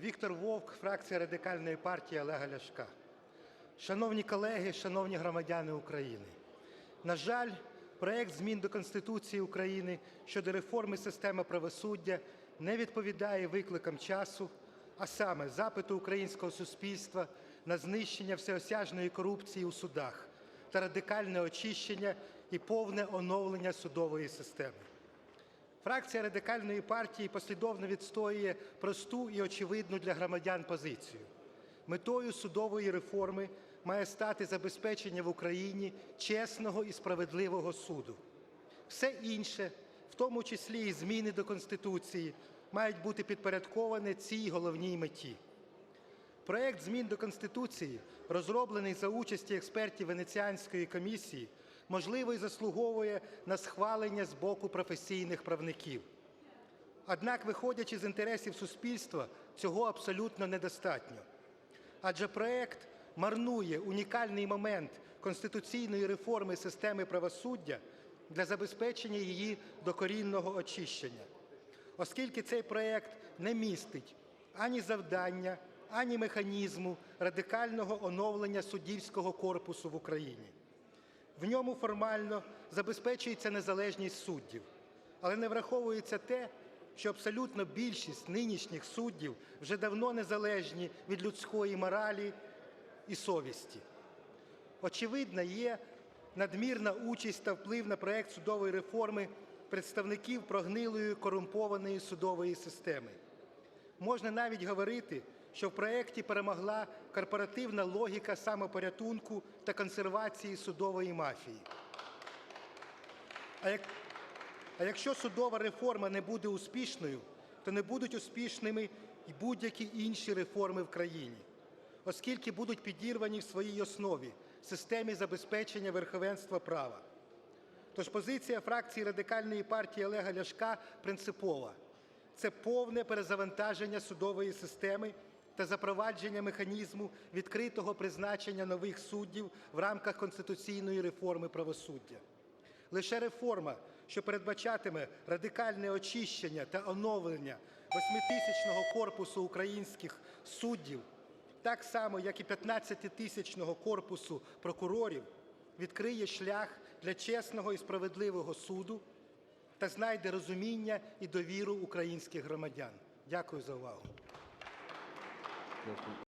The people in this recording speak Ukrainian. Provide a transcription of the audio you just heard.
Віктор Вовк, фракція Радикальної партії Олега Ляшка. Шановні колеги, шановні громадяни України, на жаль, проект змін до Конституції України щодо реформи системи правосуддя не відповідає викликам часу, а саме запиту українського суспільства на знищення всеосяжної корупції у судах та радикальне очищення і повне оновлення судової системи. Фракція Радикальної партії послідовно відстоює просту і очевидну для громадян позицію. Метою судової реформи має стати забезпечення в Україні чесного і справедливого суду. Все інше, в тому числі і зміни до Конституції, мають бути підпорядковані цій головній меті. Проект змін до Конституції, розроблений за участі експертів Венеціанської комісії, можливо і заслуговує на схвалення з боку професійних правників. Однак, виходячи з інтересів суспільства, цього абсолютно недостатньо. Адже проект марнує унікальний момент конституційної реформи системи правосуддя для забезпечення її докорінного очищення, оскільки цей проект не містить ані завдання, ані механізму радикального оновлення суддівського корпусу в Україні. В ньому формально забезпечується незалежність суддів, але не враховується те, що абсолютно більшість нинішніх суддів вже давно незалежні від людської моралі і совісті. Очевидна є надмірна участь та вплив на проект судової реформи представників прогнилої корумпованої судової системи. Можна навіть говорити, що в проекті перемогла корпоративна логіка самопорятунку та консервації судової мафії. А, як... а якщо судова реформа не буде успішною, то не будуть успішними і будь-які інші реформи в країні, оскільки будуть підірвані в своїй основі системі забезпечення верховенства права. Тож позиція фракції Радикальної партії Олега Ляшка принципова. Це повне перезавантаження судової системи та запровадження механізму відкритого призначення нових суддів в рамках конституційної реформи правосуддя. Лише реформа, що передбачатиме радикальне очищення та оновлення восьмитисячного корпусу українських суддів, так само, як і 15-тисячного корпусу прокурорів, відкриє шлях для чесного і справедливого суду та знайде розуміння і довіру українських громадян. Дякую за увагу. Gracias.